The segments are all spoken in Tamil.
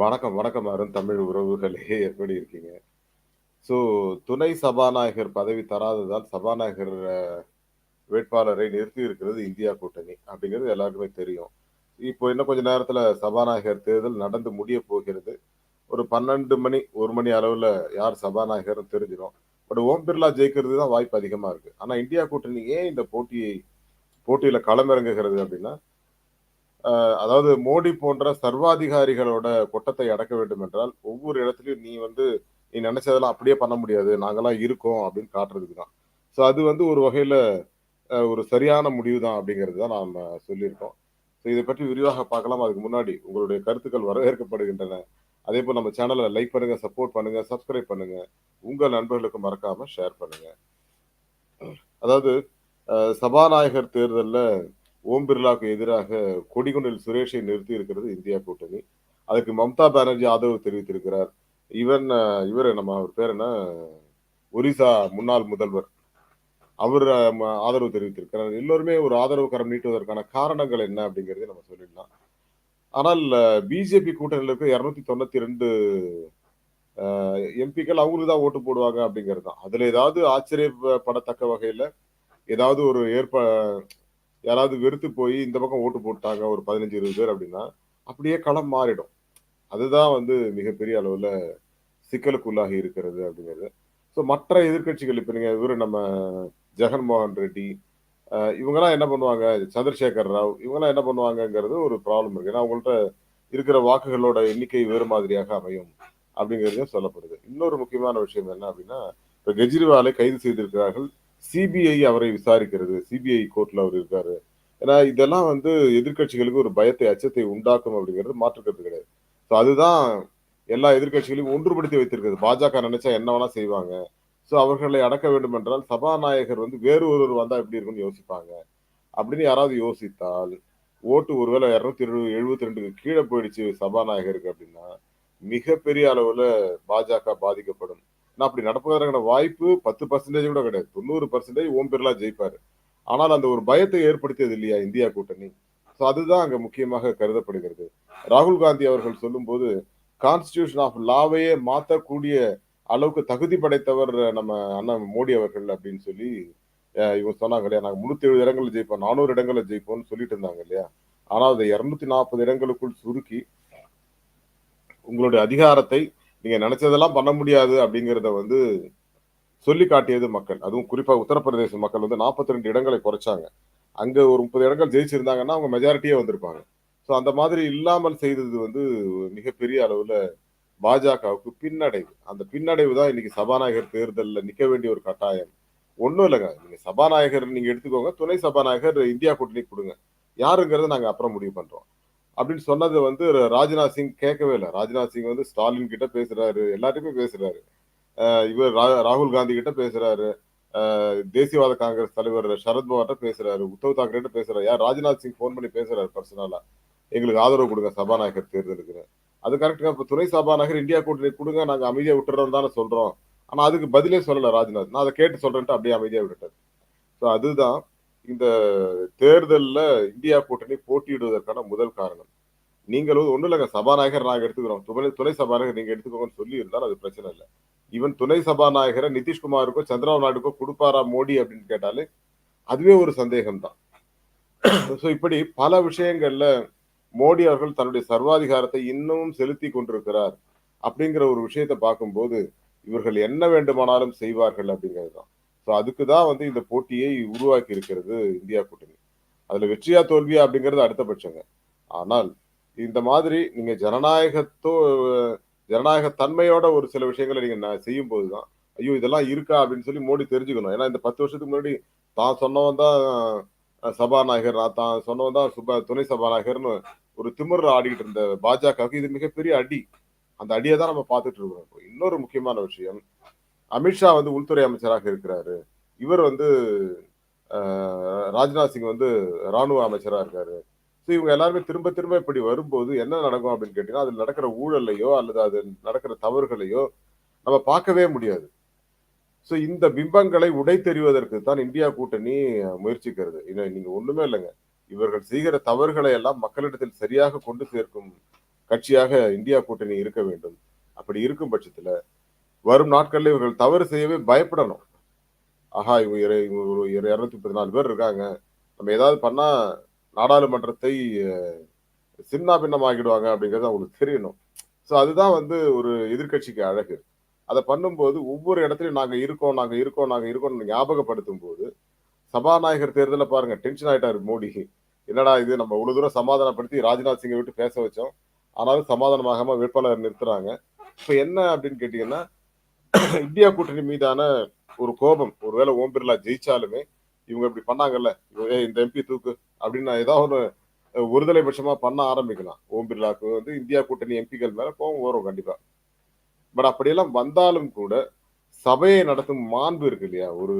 வணக்கம், வணக்கம் அருண் தமிழ் உறவுகளே எப்படி இருக்கீங்க? ஸோ துணை சபாநாயகர் பதவி தராததால் சபாநாயகர் வேட்பாளரை நிறுத்தி இருக்கிறது இந்தியா கூட்டணி. அப்படிங்கிறது எல்லாருக்குமே தெரியும். இப்போ இன்னும் கொஞ்ச நேரத்தில் சபாநாயகர் தேர்தல் நடந்து முடியப் போகிறது. ஒரு 12 மணி, ஒரு மணி அளவில் யார் சபாநாயகர்னு தெரிஞ்சிடும் பட் ஓம் பிர்லா ஜெயிக்கிறது தான் வாய்ப்பு அதிகமாக இருக்குது ஆனால் இந்தியா கூட்டணி ஏன் இந்த போட்டியை போட்டியில் களமிறங்குகிறது அப்படின்னா, அதாவது மோடி போன்ற சர்வாதிகாரிகளோட கொட்டத்தை அடக்க வேண்டும் என்றால், ஒவ்வொரு இடத்துலையும் நீ வந்து நீ நினைச்சதெல்லாம் அப்படியே பண்ண முடியாது. நாங்கெல்லாம் இருக்கோம் அப்படின்னு காட்டுறதுக்கு தான். ஸோ அது வந்து ஒரு வகையில ஒரு சரியான முடிவு தான் அப்படிங்கிறது தான் நாம் சொல்லியிருக்கோம். ஸோ இதை பற்றி விரிவாக பார்க்கலாம். அதுக்கு முன்னாடி உங்களுடைய கருத்துக்கள் வரவேற்கப்படுகின்றன. அதே போல் நம்ம சேனலை லைக் பண்ணுங்க, சப்போர்ட் பண்ணுங்க, சப்ஸ்கிரைப் பண்ணுங்க. உங்கள் நண்பர்களுக்கு மறக்காம ஷேர் பண்ணுங்க. அதாவது சபாநாயகர் தேர்தலில் ஓம் பிர்லாவுக்கு எதிராக கொடிகுண்டில் சுரேஷை நிறுத்தி இருக்கிறது இந்தியா கூட்டணி. அதுக்கு மம்தா பானர்ஜி ஆதரவு தெரிவித்திருக்கிறார். இவன் இவர் நம்ம அவர் பேர் என்ன? ஒரிசா முன்னாள் முதல்வர். அவர் ஆதரவு தெரிவித்திருக்கிறார். எல்லோருமே ஒரு ஆதரவு கரம் நீட்டுவதற்கான காரணங்கள் என்ன அப்படிங்கிறதை நம்ம சொல்லிடலாம். ஆனால் பிஜேபி கூட்டணியில இருக்க 292 அ எம்பிக்கள் அவங்களுக்கு தான் ஓட்டு போடுவாங்க அப்படிங்கிறது தான். அதில் ஏதாவது ஆச்சரியப்படத்தக்க வகையில் ஏதாவது ஒரு ஏற்ப யாராவது வெறுத்து போய் இந்த பக்கம் ஓட்டு போட்டாங்க ஒரு 15, 20 பேர் அப்படின்னா, அப்படியே களம் மாறிடும். அதுதான் வந்து மிகப்பெரிய அளவில் சிக்கலுக்குள்ளாகி இருக்கிறது அப்படிங்கிறது. ஸோ மற்ற எதிர்க்கட்சிகள் இப்போ நீங்கள் இவர் நம்ம ஜெகன்மோகன் ரெட்டி, இவங்கெல்லாம் என்ன பண்ணுவாங்க? சந்திரசேகர் ராவ் இவங்கெல்லாம் என்ன பண்ணுவாங்கங்கிறது ஒரு ப்ராப்ளம் இருக்குது ஏன்னா அவங்கள்ட்ட இருக்கிற வாக்குகளோட எண்ணிக்கை வேறு மாதிரியாக அமையும். அப்படிங்கிறதையும் சொல்லப்படுது. இன்னொரு முக்கியமான விஷயம் என்ன அப்படின்னா, இப்போ கெஜ்ரிவாலை கைது செய்திருக்கிறார்கள். சிபிஐ அவரை விசாரிக்கிறது. சிபிஐ கோர்ட்ல அவர் இருக்காரு. ஏன்னா இதெல்லாம் வந்து எதிர்க்கட்சிகளுக்கு ஒரு பயத்தை, அச்சத்தை உண்டாக்கும் அப்படிங்கிறது மாற்றுக்கிறது கிடையாது. ஸோ அதுதான் எல்லா எதிர்க்கட்சிகளையும் ஒன்றுபடுத்தி வைத்திருக்கிறது. பாஜக நினைச்சா என்ன வேணா செய்வாங்க. ஸோ அவர்களை அடக்க வேண்டும் என்றால் சபாநாயகர் வந்து வேறு ஒருவர் வந்தா எப்படி இருக்கும்னு யோசிப்பாங்க. அப்படின்னு யாராவது யோசித்தால், ஓட்டு ஒருவேளை 272க்கு கீழ போயிடுச்சு சபாநாயகருக்கு அப்படின்னா, மிகப்பெரிய அளவுல பாஜக பாதிக்கப்படும். நான் அப்படி நடப்பதற்கான வாய்ப்பு 10% கூட கிடையாது. 90% ஓம் பிர்லா ஜெயிப்பாரு. ஆனால் அந்த ஒரு பயத்தை ஏற்படுத்தியது இல்லையா இந்தியா கூட்டணி. ஸோ அதுதான் அங்க முக்கியமாக கருதப்படுகிறது. ராகுல் காந்தி அவர்கள் சொல்லும்போது, கான்ஸ்டிடியூஷன் ஆஃப் லாவையே மாற்றக்கூடிய அளவுக்கு தகுதி படைத்தவர் நம்ம அண்ணன் மோடி அவர்கள் அப்படின்னு சொல்லி இவங்க சொன்னாங்க இல்லையா? நாங்கள் முந்நூற்றி 370 இடங்களில் ஜெயிப்போம். நானூறு இடங்களில் ஜெயிப்போம்னு சொல்லிட்டு இருந்தாங்க இல்லையா? ஆனால் அதை இரநூத்தி நாற்பது இடங்களுக்குள் சுருக்கி உங்களுடைய அதிகாரத்தை நீங்க நினைச்சதெல்லாம் பண்ண முடியாது அப்படிங்கிறத வந்து சொல்லி காட்டியது மக்கள். அதுவும் குறிப்பாக உத்தரப்பிரதேச மக்கள் வந்து 42 இடங்களை குறைச்சாங்க. அங்க ஒரு 30 இடங்கள் ஜெயிச்சிருந்தாங்கன்னா, அவங்க மெஜாரிட்டியே வந்திருப்பாங்க. ஸோ அந்த மாதிரி இல்லாமல் செய்தது வந்து மிகப்பெரிய அளவில் பாஜகவுக்கு பின்னடைவு. அந்த பின்னடைவு தான் இன்னைக்கு சபாநாயகர் தேர்தலில் நிற்க வேண்டிய ஒரு கட்டாயம். ஒன்றும் இல்லைங்க நீங்க சபாநாயகர் நீங்க எடுத்துக்கோங்க. துணை சபாநாயகர் இந்தியா கூட்டணி கொடுங்க யாருங்கிறத நாங்கள் அப்புறம் முடிவு பண்றோம். அப்படின்னு சொன்னது வந்து ராஜ்நாத் சிங் கேட்கவே இல்லை ராஜ்நாத் சிங் வந்து ஸ்டாலின் கிட்ட பேசுறாரு. எல்லார்ட்டயுமே பேசுறாரு. இவர் ரா ராகுல் காந்தி கிட்ட பேசுறாரு. தேசியவாத காங்கிரஸ் தலைவர் சரத்பவார்ட்ட பேசுறாரு. உத்தவ் தாக்கரேட்ட பேசுறாரு. யார் ராஜ்நாத் சிங் ஃபோன் பண்ணி பேசுறாரு பர்சனலா. எங்களுக்கு ஆதரவு கொடுங்க சபாநாயகர் தேர்தலுக்கு அது கரெக்டுங்க இப்போ துணை சபாநாயகர் இந்தியா கூட்டணி கொடுங்க நாங்கள் அமைதியாக விட்டுறோம்னு தானே சொல்றோம். ஆனால் அதுக்கு பதிலே சொல்லலை ராஜ்நாத். நான் அதை கேட்டு சொல்றேன்ட்டு அப்படியே அமைதியாக விட்டுட்டார் ஸோ அதுதான் இந்த தேர்தல்ல இந்தியா கூட்டணி போட்டியிடுவதற்கான முதல் காரணம். நீங்களும் ஒண்ணும் இல்லைங்க சபாநாயகர் நாங்கள் எடுத்துக்கிறோம். துணை துணை சபாநாயகர் நீங்க எடுத்துக்கோங்கன்னு சொல்லியிருந்தால் அது பிரச்சனை இல்லை ஈவன் துணை சபாநாயகரை நிதிஷ்குமாருக்கோ, சந்திரபாபு நாயுடுக்கோ குடுப்பாரா மோடி அப்படின்னு கேட்டாலே, அதுவே ஒரு சந்தேகம்தான் ஸோ இப்படி பல விஷயங்கள்ல மோடி அவர்கள் தன்னுடைய சர்வாதிகாரத்தை இன்னமும் செலுத்தி கொண்டிருக்கிறார். அப்படிங்கிற ஒரு விஷயத்த பார்க்கும்போது, இவர்கள் என்ன வேண்டுமானாலும் செய்வார்கள் அப்படிங்கிறது தான். ஸோ அதுக்கு தான் வந்து இந்த போட்டியை உருவாக்கி இருக்கிறது இந்தியா கூட்டணி. அதுல வெற்றியா தோல்வியா அப்படிங்கிறது அடுத்த பட்சங்க. ஆனால் இந்த மாதிரி நீங்க ஜனநாயகத்தோ ஜனநாயக தன்மையோட ஒரு சில விஷயங்களை நீங்க செய்யும் போது தான், ஐயோ! இதெல்லாம் இருக்கா அப்படின்னு சொல்லி மோடி தெரிஞ்சுக்கணும். ஏன்னா இந்த 10 வருஷத்துக்கு முன்னாடி தான் சொன்னவன் தான் சபாநாயகர், தான் சொன்னவன் தான் சுப துணை சபாநாயகர்னு ஒரு திமிர ஆடிக்கிட்டு இருந்த பாஜகவுக்கு இது மிகப்பெரிய அடி. அந்த அடியை தான் நம்ம பார்த்துட்டு இருக்கிறோம். இன்னொரு முக்கியமான விஷயம், அமித்ஷா வந்து உள்துறை அமைச்சராக இருக்கிறாரு. இவர் வந்து ராஜ்நாத் சிங் வந்து ராணுவ அமைச்சரா இருக்காரு. ஸோ இவங்க எல்லாருமே திரும்ப திரும்ப இப்படி வரும்போது என்ன நடக்கும் அப்படின்னு கேட்டீங்கன்னா, அதில் நடக்கிற ஊழலையோ அல்லது அது நடக்கிற தவறுகளையோ நம்ம பார்க்கவே முடியாது. ஸோ இந்த பிம்பங்களை உடைத்தெறிவதற்கு தான் இந்தியா கூட்டணி முயற்சிக்கிறது. இன்னும் நீங்க ஒண்ணுமே இல்லைங்க இவர்கள் செய்கிற தவறுகளை எல்லாம் மக்களிடத்தில் சரியாக கொண்டு சேர்க்கும் கட்சியாக இந்தியா கூட்டணி இருக்க வேண்டும் அப்படி இருக்கும் பட்சத்துல வரும் நாட்களில் இவர்கள் தவறு செய்யவே பயப்படணும். ஆஹா இவங்க இரு- இவங்க ஒரு இரநூத்தி முப்பத்தி நாலு பேர் இருக்காங்க. நம்ம ஏதாவது பண்ணா நாடாளுமன்றத்தை சின்ன பின்னமாகிடுவாங்க அப்படிங்கிறது அவங்களுக்கு தெரியணும். ஸோ அதுதான் வந்து ஒரு எதிர்க்கட்சிக்கு அழகு. அதை பண்ணும்போது ஒவ்வொரு இடத்துலையும் நாங்கள் இருக்கோம் நாங்கள் இருக்கோம் நாங்கள் இருக்கோம்னு ஞாபகப்படுத்தும் போது சபாநாயகர் தேர்தலில் பாருங்க டென்ஷன் ஆயிட்டாரு மோடி. என்னடா இது நம்ம இவ்வளோ தூரம் சமாதானப்படுத்தி ராஜ்நாத் சிங்கை விட்டு பேச வச்சோம். ஆனாலும் சமாதானமாகாம வேட்பாளர் நிறுத்துறாங்க. இப்போ என்ன அப்படின்னு கேட்டீங்கன்னா இந்தியா கூட்டணி மீதான ஒரு கோபம். ஒருவேளை ஓம் பிர்லா ஜெயிச்சாலுமே இவங்க இப்படி பண்ணாங்கல்ல? இந்த எம்பி தூக்கு. அப்படின்னு நான் ஏதாவது ஒரு ஒருதலை பட்சமா பண்ண ஆரம்பிக்கலாம். ஓம் பிர்லாக்கு வந்து இந்தியா கூட்டணி எம்பிக்கள் மேல கோபம் வரும் கண்டிப்பா. பட் அப்படியெல்லாம் வந்தாலும் கூட சபையை நடத்தும் மாண்பு இருக்கு இல்லையா? ஒரு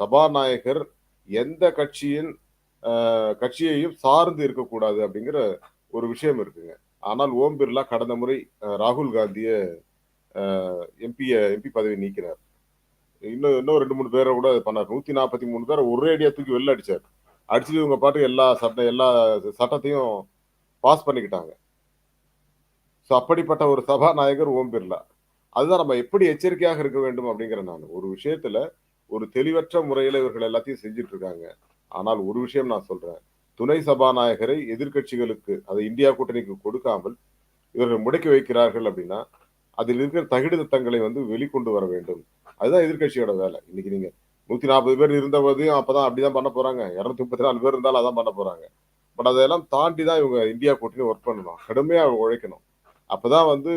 சபாநாயகர் எந்த கட்சியின் கட்சியையும் சார்ந்து இருக்கக்கூடாது அப்படிங்கிற ஒரு விஷயம் இருக்குங்க. ஆனால் ஓம் பிர்லா கடந்த முறை ராகுல் காந்தியை எம்பி எம்பி பதவி நீக்கினார். இன்னும் இன்னும் ரெண்டு மூணு பேரை கூட அது பண்ணார். நூத்தி நாற்பத்தி மூணு பேரை ஒரே அடியா தூக்கி வெளில அடிச்சார். அடிச்சுட்டு இவங்க பாட்டு எல்லா சட்ட எல்லா சட்டத்தையும் பாஸ் பண்ணிக்கிட்டாங்க. ஸோ அப்படிப்பட்ட ஒரு சபாநாயகர் ஓம் பிர்லா. அதுதான் நம்ம எப்படி எச்சரிக்கையாக இருக்க வேண்டும் அப்படிங்கிற நான் ஒரு விஷயத்துல ஒரு தெளிவற்ற முறையில இவர்கள் எல்லாத்தையும் செஞ்சுட்டு இருக்காங்க ஆனால் ஒரு விஷயம் நான் சொல்றேன். துணை சபாநாயகரை எதிர்க்கட்சிகளுக்கு அது இந்தியா கூட்டணிக்கு கொடுக்காமல் இவர்கள் முடக்கி வைக்கிறார்கள் அப்படின்னா அதில் இருக்கிற தகுதித்தங்களை வந்து வெளிக்கொண்டு வர வேண்டும். அதுதான் எதிர்க்கட்சியோட வேலை. இன்னைக்கு நீங்க நூத்தி நாற்பது பேர் இருந்தபோதையும் அப்பதான் அப்படிதான் பண்ண போறாங்க. இருநூத்தி முப்பத்தி நாலு பேர் இருந்தாலும் அதான் பண்ண போறாங்க. பட் அதெல்லாம் தாண்டி தான் இவங்க இந்தியா கூட்டணி ஒர்க் பண்ணணும். கடுமையா உழைக்கணும். அப்பதான் வந்து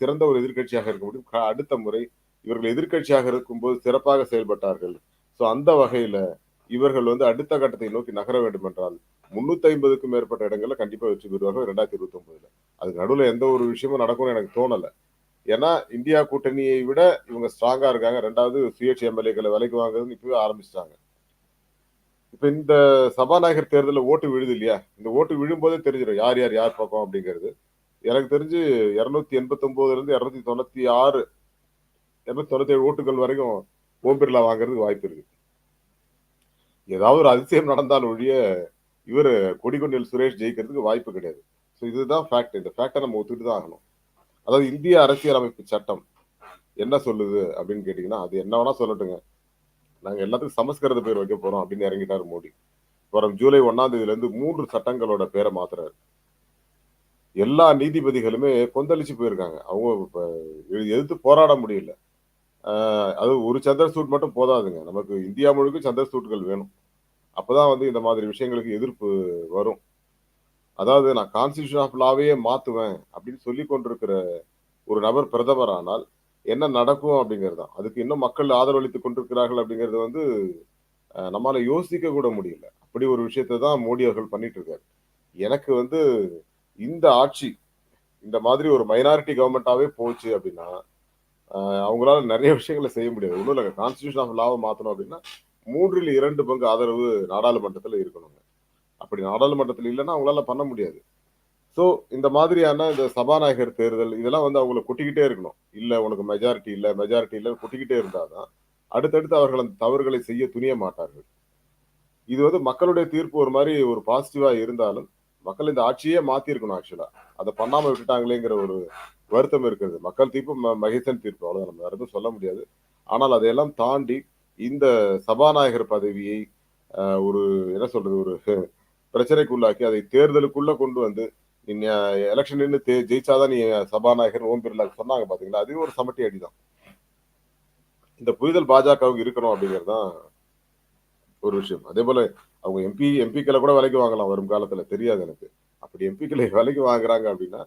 சிறந்த ஒரு எதிர்க்கட்சியாக இருக்க முடியும். அடுத்த முறை இவர்கள் எதிர்க்கட்சியாக இருக்கும்போது சிறப்பாக செயல்பட்டார்கள். ஸோ அந்த வகையில இவர்கள் வந்து அடுத்த கட்டத்தை நோக்கி நகர வேண்டும் என்றால் முன்னூத்தி ஐம்பதுக்கும் மேற்பட்ட இடங்கள்ல கண்டிப்பா வெற்றி பெறுவார்கள் ரெண்டாயிரத்தி இருபத்தி ஒன்பதுல அதுக்கு நடுவில் எந்த ஒரு விஷயமும் நடக்கும்னு எனக்கு தோணலை. ஏன்னா இந்தியா கூட்டணியை விட இவங்க ஸ்ட்ராங்கா இருக்காங்க. ரெண்டாவது சுயேட்சை எம்எல்ஏக்களை விலைக்கு வாங்குறதுன்னு இப்பவே ஆரம்பிச்சிட்டாங்க. இப்ப இந்த சபாநாயகர் தேர்தலில் ஓட்டு விழுது இல்லையா? இந்த ஓட்டு விழும்போதே தெரிஞ்சிடும் யார் யார் யார் பக்கம் அப்படிங்கிறது. எனக்கு தெரிஞ்சு இருநூத்தி எண்பத்தொன்பதுல இருந்து இருநூத்தி தொண்ணூத்தி ஆறு இருநூத்தி தொண்ணூத்தி ஏழு ஓட்டுகள் வரைக்கும் ஓம் பிர்லா வாங்குறதுக்கு வாய்ப்பு இருக்கு. ஏதாவது ஒரு அதிசயம் நடந்தால் ஒழிய இவர் கொடிகொண்டில் சுரேஷ் ஜெயிக்கிறதுக்கு வாய்ப்பு கிடையாது. ஸோ இதுதான் ஃபேக்ட் இந்த ஃபேக்டை நம்ம ஒத்துக்கிட்டு தான் ஆகணும். அதாவது இந்திய அரசியலமைப்பு சட்டம் என்ன சொல்லுது அப்படின்னு கேட்டீங்கன்னா அது என்ன வேணா சொல்லட்டுங்க. நாங்க எல்லாத்துக்கும் சமஸ்கிருத பேர் வைக்க போறோம் அப்படின்னு இறங்கிட்டாரு மோடி. வரும் ஜூலை ஒன்னாம் தேதியில இருந்து மூன்று சட்டங்களோட பேரை மாத்துறாரு. எல்லா நீதிபதிகளுமே கொந்தளிச்சு போயிருக்காங்க. அவங்க எதிர்த்து போராட முடியல. அது ஒரு சந்திர சூட் மட்டும் போதாதுங்க. நமக்கு இந்தியா முழுக்க சந்திர சூட்டுகள் வேணும். அப்பதான் வந்து இந்த மாதிரி விஷயங்களுக்கு எதிர்ப்பு வரும். அதாவது நான் கான்ஸ்டியூஷன் ஆஃப் லாவே மாற்றுவேன் அப்படின்னு சொல்லி கொண்டிருக்கிற ஒரு நபர் பிரதமர் ஆனால் என்ன நடக்கும் அப்படிங்கிறது தான். அதுக்கு இன்னும் மக்கள் ஆதரவளித்துக் கொண்டிருக்கிறார்கள் அப்படிங்கிறது வந்து நம்மளால யோசிக்க கூட முடியல. அப்படி ஒரு விஷயத்தை தான் மோடி அவர்கள் பண்ணிட்டு இருக்காரு. எனக்கு வந்து இந்த ஆட்சி இந்த மாதிரி ஒரு மைனாரிட்டி கவர்மெண்டாவே போச்சு அப்படின்னா அவங்களால நிறைய விஷயங்களை செய்ய முடியாது. ஒன்றும் இல்லை கான்ஸ்டியூஷன் ஆஃப் லாவை மாற்றணும் அப்படின்னா மூன்றில் இரண்டு பங்கு ஆதரவு நாடாளுமன்றத்தில் இருக்கணுங்க. அப்படி நாடாளுமன்றத்தில் இல்லைன்னா அவங்களால பண்ண முடியாது. ஸோ இந்த மாதிரியான இந்த சபாநாயகர் தேர்தல் இதெல்லாம் வந்து அவங்கள கொட்டிக்கிட்டே இருக்கணும். இல்லை உனக்கு மெஜாரிட்டி இல்லை மெஜாரிட்டி இல்லை கொட்டிக்கிட்டே இருந்தாதான் அடுத்தடுத்து அவர்கள் அந்த தவறுகளை செய்ய துணிய மாட்டார்கள். இது வந்து மக்களுடைய தீர்ப்பு ஒரு மாதிரி ஒரு பாசிட்டிவா இருந்தாலும் மக்கள் இந்த ஆட்சியே மாற்றிருக்கணும் ஆக்சுவலாக ஆக்சுவலா அதை பண்ணாம விட்டுட்டாங்களேங்கிற ஒரு வருத்தம் இருக்கிறது. மக்கள் தீர்ப்பு ம- மகேசன் தீர்ப்பு அவ்வளோ நம்ம எதுவும் சொல்ல முடியாது. ஆனால் அதையெல்லாம் தாண்டி இந்த சபாநாயகர் பதவியை ஒரு என்ன சொல்றது ஒரு பிரச்சனைக்குள்ளாக்கி அதை தேர்தலுக்குள்ள கொண்டு வந்து நீ எலெக்ஷன் நின்று தே- ஜெயிச்சாதான் நீ சபாநாயகர் ஓம் பிர்லா சொன்னாங்க பாத்தீங்களா? அதுவே ஒரு சமட்டி அடிதான். இந்த புரிதல் பாஜகவுக்கு இருக்கணும் அப்படிங்கிறது தான் ஒரு விஷயம். அதே போல அவங்க எம்பி எம்பிக்களை கூட விலைக்கு வாங்கலாம் வரும் காலத்துல. தெரியாது எனக்கு. அப்படி எம்பிக்களை விலைக்கு வாங்குறாங்க அப்படின்னா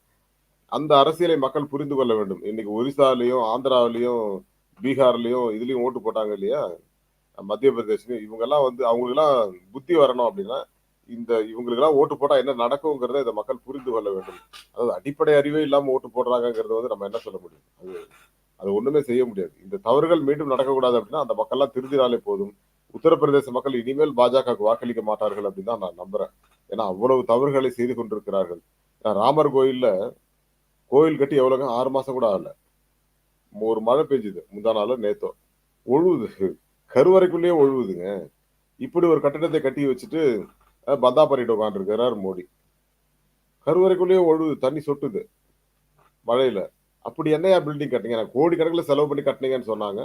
அந்த அரசியலை மக்கள் புரிந்து கொள்ள வேண்டும். இன்னைக்கு ஒரிசாலையும் ஆந்திராவிலையும் பீகார்லயும் இதுலயும் ஓட்டு போட்டாங்க இல்லையா? மத்திய பிரதேசம் இவங்கெல்லாம் வந்து அவங்களுக்கெல்லாம் புத்தி வரணும் அப்படின்னா இந்த இவங்களுக்கெல்லாம் ஓட்டு போட்டா என்ன நடக்குங்கிறத இதை மக்கள் புரிந்து கொள்ள வேண்டும். அதாவது அடிப்படை அறிவே இல்லாம ஓட்டு போடுறாங்கிறது வந்து நம்ம என்ன சொல்ல முடியும்? அது அது ஒண்ணுமே செய்ய முடியாது. இந்த தவறுகள் மீண்டும் நடக்கக்கூடாது அப்படின்னா அந்த மக்கள்லாம் திருந்தினாலே போதும். உத்தரப்பிரதேச மக்கள் இனிமேல் பாஜகவுக்கு வாக்களிக்க மாட்டார்கள் அப்படின்னு தான் நான் நம்புறேன். ஏன்னா அவ்வளவு தவறுகளை செய்து கொண்டிருக்கிறார்கள். ஏன்னா ராமர் கோயில்ல கோயில் கட்டி எவ்வளவுங்க? ஆறு மாசம் கூட ஆகல. ஒரு மழை பெஞ்சுது. முந்தா நாளோ நேத்தோ. ஒழுவுது. கருவறைக்குள்ளேயே ஒழுகுதுங்க இப்படி ஒரு கட்டடத்தை கட்டி வச்சுட்டு பந்தா பண்ணிட்டு உட்காந்துருக்கிறார் மோடி கருவறைக்குள்ளேயே ஒழுகுது தண்ணி சொட்டுது மழையில. அப்படி என்னையா பில்டிங் கட்டுனீங்க? நான் கணக்கில் செலவு பண்ணி கட்டினீங்கன்னு சொன்னாங்க.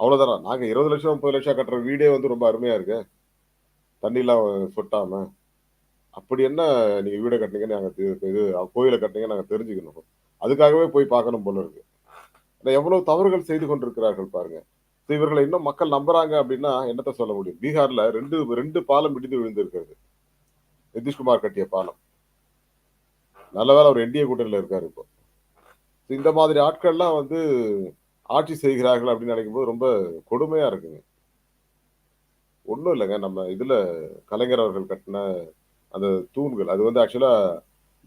அவ்வளோதானா? நாங்க 20,00,000 30,00,000 கட்டுற வீடே வந்து ரொம்ப அருமையா இருக்கு தண்ணிலாம் சொட்டாம. அப்படி என்ன நீங்க வீடை கட்டுனீங்கன்னு நாங்கள் இது கோயிலை கட்டினீங்கன்னு நாங்கள் தெரிஞ்சுக்கணும். அதுக்காகவே போய் பார்க்கணும் போல இருக்கு. எவ்வளவு தவறுகள் செய்து கொண்டிருக்கிறார்கள் பாருங்க. இவர்களை இன்னும் மக்கள் நம்புறாங்க அப்படின்னா என்னத்த சொல்ல முடியும்? பீகார்ல 2 2 பாலம் இடிந்து விழுந்திருக்கிறது. நிதிஷ்குமார் கட்டிய பாலம். நல்ல அவர் என்டிஏ கூட்டணியில் இருக்காரு இப்போ. இந்த மாதிரி ஆட்கள்லாம் வந்து ஆட்சி செய்கிறார்கள் அப்படின்னு நினைக்கும்போது ரொம்ப கொடுமையா இருக்குங்க. ஒன்றும் இல்லங்க. நம்ம இதுல கலைஞர் அவர்கள் கட்டின அந்த தூண்கள். அது வந்து ஆக்சுவலா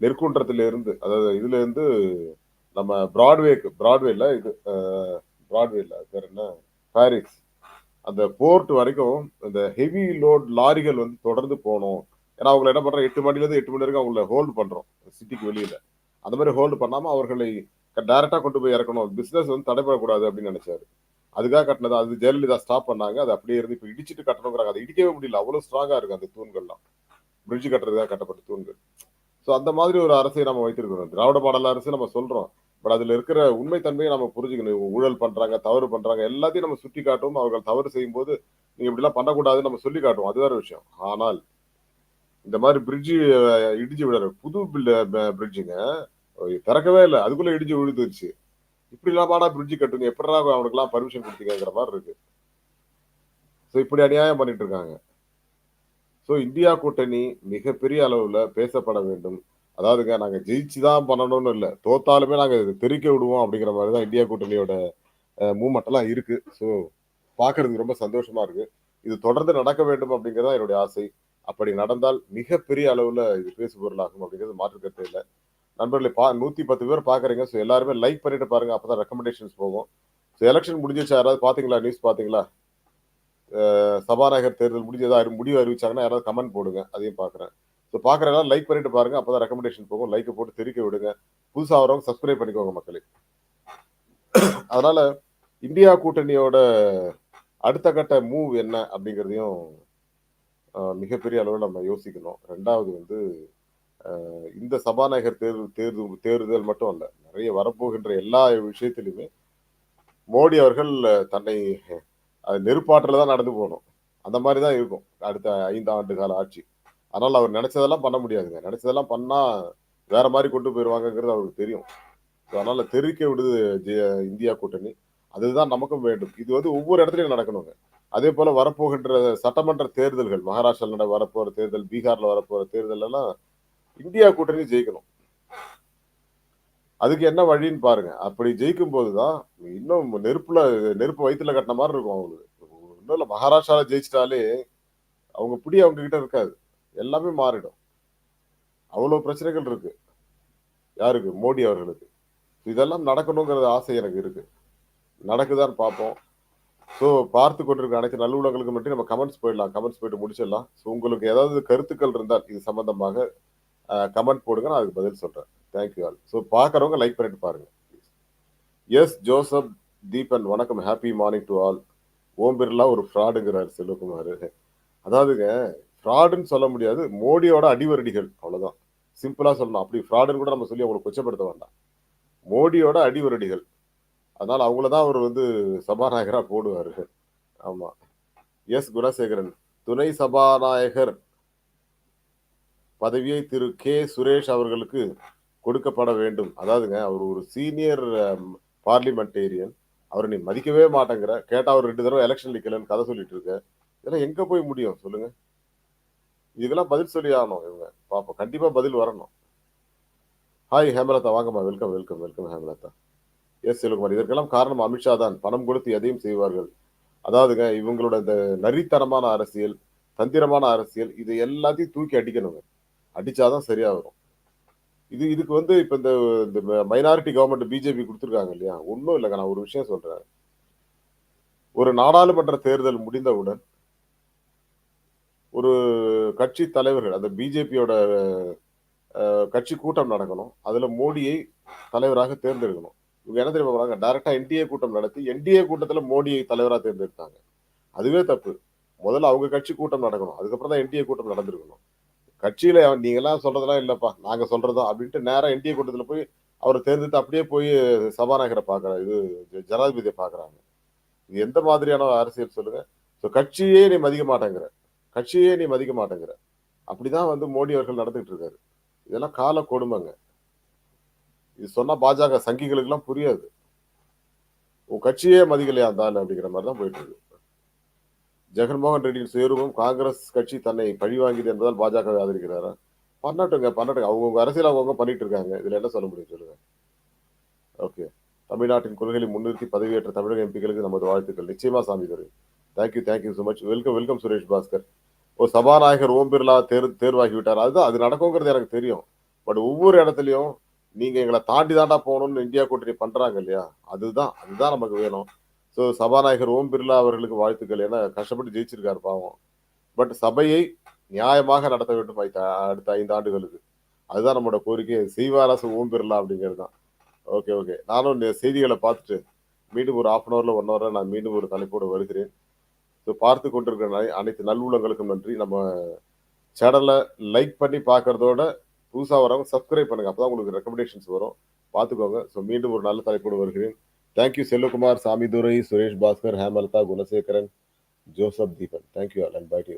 நெற்குன்றத்தில இருந்து அதாவது இதுல இருந்து நம்ம பிராட்வேக்கு பிராட்வேல இது அ பிராட்வே இல்ல. பேர் என்ன? பாரிஸ். அந்த போர்ட் வரைக்கும் இந்த ஹெவி லோட் லாரிகள் வந்து தொடர்ந்து போகணும் ஏன்னா அவங்கள என்ன பண்றோம் எட்டு மணிலேருந்து எட்டு மணி வரைக்கும் அவங்கள ஹோல்டு பண்றோம். சிட்டிக்கு வெளியில. அந்த மாதிரி ஹோல்டு பண்ணாம அவர்களை டைரக்ட்டா கொண்டு போய் இறக்கணும். பிசினஸ் வந்து தடைபடக்கூடாது அப்படின்னு நினைச்சாரு. அதுக்காக கட்டினது. அது ஜெயலலிதா ஸ்டாப் பண்ணாங்க. அது அப்படியே இருந்து இப்போ இடிச்சுட்டு கட்டணுங்கிறாங்க. அதை இடிக்கவே முடியல. அவ்வளோ ஸ்ட்ராங்கா இருக்கு அந்த தூண்கள்லாம். பிரிட்ஜ் கட்டுறதுக்காக கட்டப்பட்ட தூண்கள். ஸோ அந்த மாதிரி ஒரு அரசை நம்ம வைத்திருக்கிறோம். திராவிட மாடல் அரசு நம்ம சொல்றோம். பட் அதுல இருக்கிற உண்மை தன்மையை நம்ம புரிஞ்சுக்கணும். ஊழல் பண்றாங்க, தவறு பண்றாங்க. எல்லாத்தையும் நம்ம சுட்டி காட்டுவோம். அவர்கள் தவறு செய்யும்போது நீங்க இப்படிலாம் பண்ணக்கூடாதுன்னு நம்ம சொல்லி காட்டுவோம். அது வேற விஷயம். ஆனால் இந்த மாதிரி பிரிட்ஜு இடிஞ்சு விடுற புது பிரிட்ஜுங்க. திறக்கவே இல்லை அதுக்குள்ள இடிஞ்சு விழுந்துருச்சு. இப்படிலாமாடா பிரிட்ஜ் கட்டுவீங்க? எப்புட்றா அவனுக்கெல்லாம் பர்மிஷன் கொடுத்தீங்கிற மாதிரி இருக்கு. சோ இப்படி அநியாயம் பண்ணிட்டு இருக்காங்க. ஸோ இந்தியா கூட்டணி மிகப்பெரிய அளவில் பேசப்பட வேண்டும். அதாவதுங்க நாங்கள் ஜெயிச்சு தான் பண்ணணும்னு இல்லை தோத்தாலுமே இதை தெறிக்க விடுவோம் அப்படிங்கிற மாதிரி தான் இந்தியா கூட்டணியோட மூமெண்ட்லாம் இருக்குது ஸோ இருக்கு. பார்க்கறதுக்கு ரொம்ப சந்தோஷமா இருக்கு. இது தொடர்ந்து நடக்க வேண்டும் அப்படிங்கிறது தான் என்னுடைய ஆசை. அப்படி நடந்தால் மிகப்பெரிய அளவில் இது பேசு பொருளாகும் அப்படிங்கிறது மாற்று இல்லை நண்பர்களே பா 110 பேர் பார்க்குறீங்க. ஸோ எல்லாருமே லைக் பண்ணிட்டு பாருங்க. அப்பதான் ரெக்கமெண்டேஷன்ஸ் போகும். ஸோ எலெக்ஷன் முடிஞ்சிச்சு யாராவது பார்த்தீங்களா? நியூஸ் பார்த்தீங்களா? சபாநாயகர் தேர்தல் முடிஞ்சு ஏதாவது முடிவு அறிவிச்சாங்கன்னா யாராவது கமெண்ட் போடுங்க. அதையும் பார்க்குறேன். ஸோ பார்க்குறதெல்லாம் லைக் பண்ணிட்டு பாருங்க. அப்பதான் ரெக்கமெண்டேஷன் போகும். லைக் போட்டு தெரிவிக்க விடுங்க. புதுசாக வரவங்க சப்ஸ்கிரைப் பண்ணிக்கோங்க மக்களே. அதனால இந்தியா கூட்டணியோட அடுத்த கட்ட மூவ் என்ன அப்படிங்கிறதையும் மிகப்பெரிய அளவில் நம்ம யோசிக்கணும். ரெண்டாவது வந்து இந்த சபாநாயகர் தேர்வு தேர்வு தேர்தல் மட்டும் அல்ல. நிறைய வரப்போகின்ற எல்லா விஷயத்திலுமே மோடி அவர்கள் தன்னை அது நெருப்பாற்றில் தான் நடந்து போகணும் அந்த மாதிரி தான் இருக்கும். அடுத்த ஐந்து ஆண்டு கால ஆட்சி. அதனால் அவர் நினச்சதெல்லாம் பண்ண முடியாதுங்க. நினச்சதெல்லாம் பண்ணால் வேற மாதிரி கொண்டு போயிடுவாங்கங்கிறது அவருக்கு தெரியும். ஸோ அதனால் தெரிவிக்க விடுது இந்தியா கூட்டணி. அதுதான் நமக்கும் வேண்டும். இது வந்து ஒவ்வொரு இடத்துலையும் நடக்கணுங்க. அதே போல் வரப்போகின்ற சட்டமன்ற தேர்தல்கள் மகாராஷ்டிரால நட வரப்போகிற தேர்தல், பீகாரில் வரப்போகிற தேர்தல் எல்லாம் இந்தியா கூட்டணி ஜெயிக்கணும். அதுக்கு என்ன வழின்னு பாருங்க. அப்படி ஜெயிக்கும்போது தான் இன்னும் நெருப்புல நெருப்பு வயிற்றுல கட்டின மாதிரி இருக்கும் அவங்களுக்கு. இன்னும் இல்லை மகாராஷ்டிரால ஜெயிச்சிட்டாலே அவங்க பிடி அவங்க கிட்ட இருக்காது. எல்லாமே மாறிடும். அவ்வளோ பிரச்சனைகள் இருக்கு. யாருக்கு? மோடி அவர்களுக்கு. இதெல்லாம் நடக்கணுங்கிற ஆசை எனக்கு இருக்கு. நடக்குதான்னு பார்ப்போம். ஸோ பார்த்து கொண்டிருக்க அனைத்து நல்லுள்ளங்களுக்கு மட்டும் நம்ம கமெண்ட்ஸ் போயிடலாம். கமெண்ட்ஸ் போயிட்டு முடிச்சிடலாம். ஸோ உங்களுக்கு ஏதாவது கருத்துக்கள் இருந்தால் இது சம்பந்தமாக கமெண்ட் போடுங்க. நான் அதுக்கு பதில் சொல்கிறேன் தேங்க் யூ ஆல். ஸோ பார்க்குறவங்க லைக் பண்ணிட்டு பாருங்க. எஸ் ஜோசப் தீபன் வணக்கம். Happy morning to all. Om Birla ஒரு ஃப்ராடுங்கிறார் செல்வகுமார். அதாவதுங்க ஃப்ராடுன்னு சொல்ல முடியாது. மோடியோட அடிவரடிகள் அவ்வளோதான் சிம்பிளாக சொல்லணும். அப்படி ஃப்ராடுன்னு கூட நம்ம சொல்லி அவங்களை கொச்சப்படுத்த வேண்டாம். மோடியோட அடிவரடிகள் அதனால் அவங்கள தான் அவர் வந்து சபாநாயகராக போடுவாரு. ஆமா. எஸ் குணசேகரன். துணை சபாநாயகர் பதவியை திரு கே. சுரேஷ் அவர்களுக்கு கொடுக்கப்பட வேண்டும். அதாவதுங்க அவர் ஒரு சீனியர் பார்லிமெண்டேரியன் um, அவரை நீ மதிக்கவே மாட்டேங்கிற. கேட்டா அவர் ரெண்டு தடவை எலெக்ஷன் நிக்கலன்னு கதை சொல்லிட்டு இருக்க. இதெல்லாம் எங்க போய் முடியும் சொல்லுங்க? இதுக்கெல்லாம் பதில் சொல்லி ஆகணும் இவங்க. பார்ப்போம். கண்டிப்பா பதில் வரணும். ஹாய் ஹேமலதா வாங்கம்மா. Welcome, welcome, welcome Hemalatha. Yes Selkumar இதற்கெல்லாம் காரணம் அமித்ஷா தான். பணம் கொடுத்து எதையும் செய்வார்கள். அதாவதுங்க இவங்களோட இந்த நரித்தனமான அரசியல், தந்திரமான அரசியல் இது எல்லாத்தையும் தூக்கி அடிக்கணுங்க. அடிச்சாதான் சரியா வரும். இது இதுக்கு வந்து இப்ப இந்த இந்த மைனாரிட்டி கவர்மெண்ட் பிஜேபி கொடுத்துருக்காங்க இல்லையா? ஒன்றும் இல்லைங்க நான் ஒரு விஷயம் சொல்றேன். ஒரு நாடாளுமன்ற தேர்தல் முடிந்தவுடன் ஒரு கட்சி தலைவர்கள் அந்த பிஜேபியோட கட்சி கூட்டம் நடக்கணும். அதுல மோடியை தலைவராக தேர்ந்தெடுக்கணும். இவங்க என்ன தெரியுமா பண்ணாங்க? டைரக்ட்டா என்டிஏ கூட்டம் நடத்தி, என்டிஏ கூட்டத்துல மோடியை தலைவராக தேர்ந்தெடுத்தாங்க. அதுவே தப்பு. முதல்ல அவங்க கட்சி கூட்டம் நடக்கணும். அதுக்கப்புறம் தான் என்டிஏ கூட்டம் நடந்திருக்கணும். கட்சியில நீங்கலாம் சொல்றதெல்லாம் இல்லப்பா. நாங்க சொல்றது தான் அப்படின்ட்டு நேரம் என்டிஏ கூட்டத்துல போய் அவரை தேர்ந்தெடுத்து அப்படியே போய் சபாநாயகரை பார்க்குறாங்க இது ஜ- ஜனாதிபதியை பார்க்குறாங்க. இது எந்த மாதிரியான அரசியல் சொல்லுங்க? ஸோ கட்சியே நீ மதிக்க மாட்டேங்கிற. கட்சியே நீ மதிக்க மாட்டேங்கிற. அப்படிதான் வந்து மோடி அவர்கள் நடந்துகிட்டு இருக்காரு. இதெல்லாம் கால கொடுமைங்க. இது சொன்னா பாஜக சங்கிகளுக்கெல்லாம் புரியாது. உன் கட்சியே மதிக்கலையா இருந்தாலும் அப்படிங்கிற மாதிரி தான் போயிட்டு இருக்கு. ஜெகன்மோகன் ரெட்டியின் சுயரூபம் காங்கிரஸ் கட்சி தன்னை பழிவாங்கியது என்பதால் பாஜக ஆதரிக்கிறாரா? பண்ணட்டுங்க பண்ணட்டுங்க அவங்கவுங்க அரசியல் அவங்கவுங்க பண்ணிட்டு இருக்காங்க இதுல என்ன சொல்ல முடியும் சொல்லுங்க. ஓகே. தமிழ்நாட்டின் கொள்கைகளை முன்னிறுத்தி பதவியேற்ற தமிழக எம்பிக்களுக்கு நமது வாழ்த்துக்கள். நிச்சயமா சாமி தரு thank you thank you so much welcome welcome Suresh Bhaskar ஓ சபாநாயகர் ஓம் பிர்லா தேர் தேர்வாகி விட்டார் அதுதான் அது நடக்குங்கிறது எனக்கு தெரியும். பட் ஒவ்வொரு இடத்துலையும் நீங்க எங்களை தாண்டி தாண்டா போகணும்னு இந்தியா கூட்டணி பண்றாங்க இல்லையா? அதுதான் அதுதான் நமக்கு வேணும். ஸோ சபாநாயகர் ஓம் பிர்லா அவர்களுக்கு வாழ்த்துக்கள். ஏன்னா கஷ்டப்பட்டு ஜெயிச்சிருக்காரு பாவம். பட் சபையை நியாயமாக நடத்த வேண்டும் அடுத்த ஐந்து ஆண்டுகளுக்கு. அதுதான் நம்மளோட கோரிக்கை. செய்வாரா ஓம் பிர்லா அப்படிங்கிறது தான். ஓகே ஓகே நானும் இந்த செய்திகளை பார்த்துட்டு மீண்டும் ஒரு ஆஃப் அன் ஹவரில் ஒன் ஹவரில் நான் மீண்டும் ஒரு தலைப்போடு வருகிறேன். ஸோ பார்த்து கொண்டிருக்கிற அனைத்து நல்லுள்ளங்களுக்கும் நன்றி. நம்ம சேனலை லைக் பண்ணி பார்க்கறதோட புதுசாக வரவங்க சப்ஸ்கிரைப் பண்ணுங்கள் அப்போ தான் உங்களுக்கு ரெக்கமெண்டேஷன்ஸ் வரும். பார்த்துக்கோங்க. ஸோ மீண்டும் ஒரு நல்ல தலைப்போடு வருகிறேன். Thank you Selvakumar Samidurai Suresh Bhaskar Hemalatha Gunasekaran Joseph Deepan thank you all and bye to